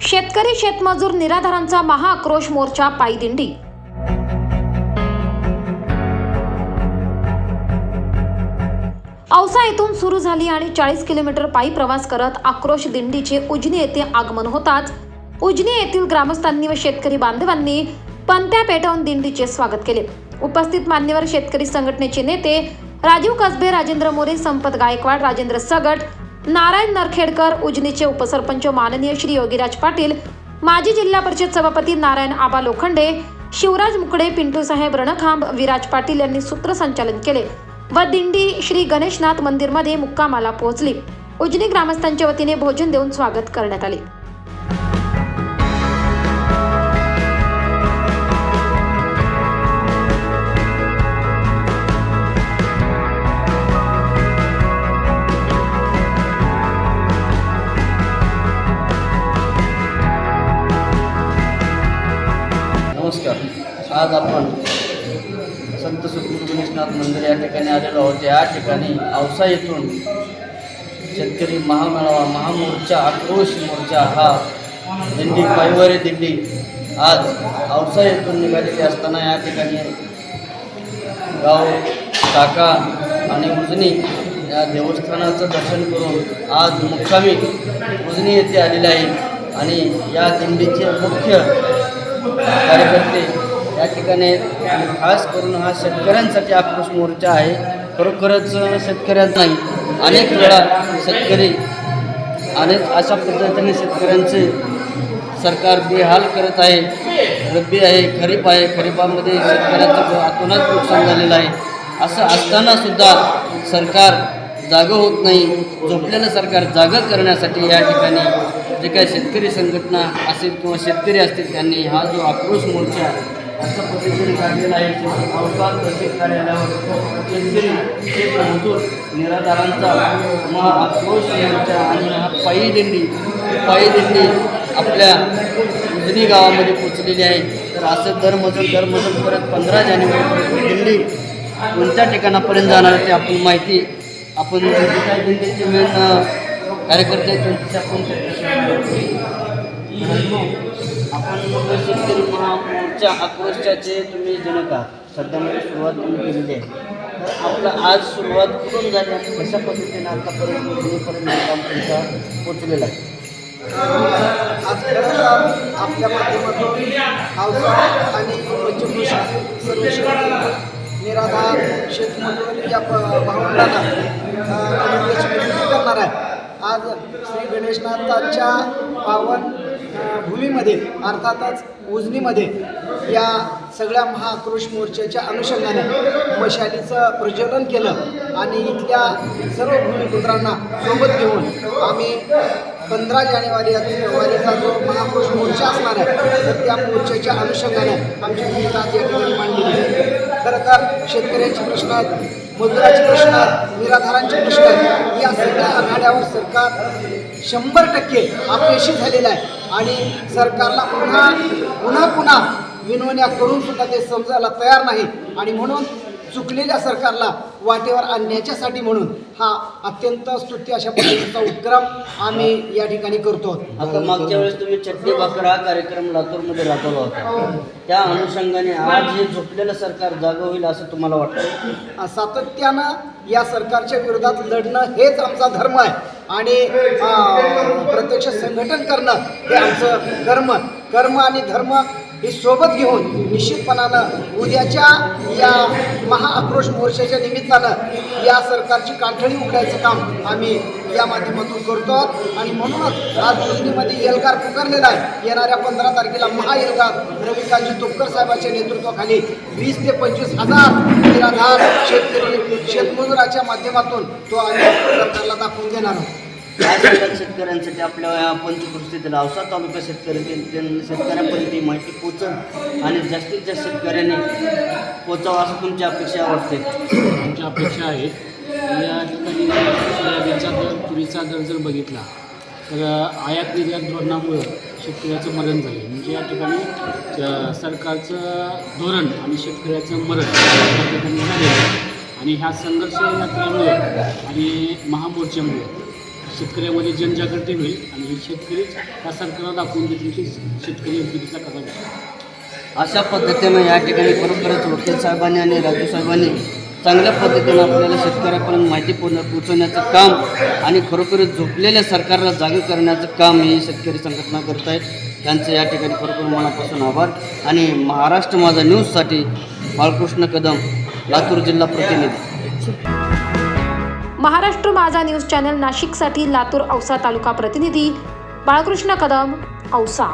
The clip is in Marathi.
शेतकरी शेतमजूर निराधारांचा महाआक्रोश मोर्चा पायदिंडी औसा येथून सुरू झाली आणि चाळीस किलोमीटर पायी प्रवास करत आक्रोश दिंडीचे उजनी येथे आगमन होताच. उजनी येथील ग्रामस्थांनी व शेतकरी बांधवांनी पंत्या पेटवून दिंडीचे स्वागत केले. उपस्थित मान्यवर शेतकरी संघटनेचे नेते राजीव कसबे राजेंद्र मोरे संपत गायकवाड राजेंद्र सगट नारायण नरखेडकर उजनीचे उपसरपंच माननीय श्री योगीराज पाटील माजी जिल्हा परिषद सभापती नारायण आबा लोखंडे शिवराज मुकडे पिंटूसाहेब रणखांब विराज पाटील यांनी सूत्रसंचालन केले व दिंडी श्री गणेशनाथ मंदिरमध्ये मुक्कामाला पोहोचली. उजनी ग्रामस्थांच्या वतीने भोजन देऊन स्वागत करण्यात आले. आज आपण संत सुखरूप मंदिर या ठिकाणी आलेलो आहोत. या ठिकाणी औसा येथून शेतकरी महामेळावा महामोर्चा आक्रोश मोर्चा हा दिंडी पायवारी दिंडी आज औसा येथून निघालेली असताना या ठिकाणी गाव काका आणि उजनी या देवस्थानाचं दर्शन करून आज मुक्कामी उजनी येथे आलेले आहे आणि या दिंडीचे मुख्य कार्यकर्ते या ठिकाणी आणि खास करून हा शेतकऱ्यांसाठी आक्रोश मोर्चा आहे. खरोखरच शेतकऱ्यांनाही अनेक वेळा शेतकरी अनेक अशा पद्धतीने शेतकऱ्यांचे सरकार बेहाल करत आहे रब्बी आहे खरीप आहे. खरीपामध्ये शेतकऱ्यांचं अतोनात नुकसान झालेलं आहे असं असतानासुद्धा सरकार जागं होत नाही. झोपलेलं सरकार जागं करण्यासाठी या ठिकाणी जे काही शेतकरी संघटना असेल किंवा शेतकरी असतील त्यांनी हा जो आक्रोश मोर्चा अशा पद्धतीने काढलेला आहे अवकाश तहसील कार्यालयावर शेतकरी मजूर निराधारांचा महा आक्रोश मोर्चा आणि हा पायी दिंडी पायी दिंडी आपल्या उजनी गावामध्ये पोचलेली आहे. तर असं दरमजून दरमजून परत पंधरा जानेवारी दिंडी कोणत्या ठिकाणापर्यंत जाणार ते आपण माहिती आपण जे काही दिंडीचे मेन कार्यकर्ते आहेत त्यांच्याशी आपण आपण शेतकरी महामोर्चा आक्रोशाचे तुम्ही जनक आहात. सध्यामध्ये सुरुवात तुम्ही केलेली आहे. तर आपलं आज सुरुवात कुठून झाली? आणि कशा पद्धतीने आतापर्यंत उजनीपर्यंत काम तुमचा पोचलेला आहे? आपल्या माध्यमातून औसा आणि पंचकृषी सर्व शेतकरी शेतमजूर या प- भावंडांना करणार आहे. आज श्री गणेशनाथांच्या पावन भूमीमध्ये अर्थातच उजनीमध्ये या सगळ्या महाआक्रोश मोर्चाच्या अनुषंगाने मशालीचं प्रज्वलन केलं आणि इथल्या सर्व भूमिपुत्रांना सोबत घेऊन आम्ही पंधरा जानेवारी वारीचा जो महापुरुष मोर्चा असणार आहे तर त्या मोर्चाच्या अनुषंगाने आमची भूमिका आज या ठिकाणी आहे. खरं तर शेतकऱ्यांचे प्रश्न आहेत मजुराचे प्रश्न आहेत निराधारांचे प्रश्न आहेत. या सगळ्या आघाड्यावर सरकार शंभर टक्के अपयशी झालेलं आहे. आणि सरकारला पुन्हा पुन्हा पुन्हा विनवण्या करून सुद्धा ते समजायला तयार नाही. आणि म्हणून चुकलेल्या सरकारला वाटेवर आणण्याच्यासाठी म्हणून हा अत्यंत स्तुत्य अशा पद्धतीचा उपक्रम आम्ही या ठिकाणी करतो. आता मागच्या वेळेस तुम्ही चटणी भाकर हा कार्यक्रम लातूरमध्ये राबवला होता. त्या अनुषंगाने आज हे झोपलेलं सरकार जागं होईल असं तुम्हाला वाटतं? सातत्यानं या सरकारच्या विरोधात लढणं हेच आमचा धर्म आहे. आणि प्रत्यक्ष संघटन करणं हे आमचं कर्म. कर्म आणि धर्म हे सोबत घेऊन निश्चितपणानं उद्याच्या या महाआक्रोश मोर्चाच्या निमित्तानं या सरकारची काठळी उघडायचं काम आम्ही या माध्यमातून करतो आणि म्हणूनच आज योजनेमध्ये एल्गार पुकारलेला आहे. येणाऱ्या पंधरा तारखेला महाएल्गार रविकांजी तुपकर साहेबांच्या नेतृत्वाखाली वीस ते पंचवीस हजार निराधार शेतकरी शेतमजुराच्या माध्यमातून तो आम्ही सरकारला दाखवून देणार आहोत. काय सांगतात शेतकऱ्यांसाठी आपल्या या पंचकृषीतील औसा तालुका शेतकरी ते- शेतकऱ्यांपर्यंत ही माहिती पोचल आणि जास्तीत जास्त शेतकऱ्यांनी पोचावं असं तुमची अपेक्षा वाटते? तुमची अपेक्षा आहेत या ठिकाणी सोयाबीनचा दर तुरीचा दर जर बघितला तर आयात निर्यात धोरणामुळं शेतकऱ्याचं मरण झालं म्हणजे या ठिकाणी सरकारचं धोरण आणि शेतकऱ्याचं मरण या ठिकाणी झालेलं आणि ह्या संघर्ष यात्रामुळे आणि महामोर्चामुळे शेतकऱ्यामध्ये जनजागृती होईल आणि हे शेतकरीच या सरकारला दाखवून देतील की शेतकरी युतीचा कसा अशा पद्धतीनं या ठिकाणी खरोखरच वकील साहेबांनी आणि राजू साहेबांनी चांगल्या पद्धतीनं आपल्याला शेतकऱ्यापर्यंत माहिती पूर्ण पोचवण्याचं काम आणि खरोखरच झोपलेल्या सरकारला जागे करण्याचं काम ही शेतकरी संघटना करत आहेत. त्यांचं या ठिकाणी खरोखर मनापासून आभार. आणि महाराष्ट्र माझा न्यूजसाठी बाळकृष्ण कदम लातूर जिल्हा प्रतिनिधी. महाराष्ट्र माझा न्यूज चॅनल नाशिकसाठी लातूर औसा तालुका प्रतिनिधी बाळकृष्ण कदम औसा.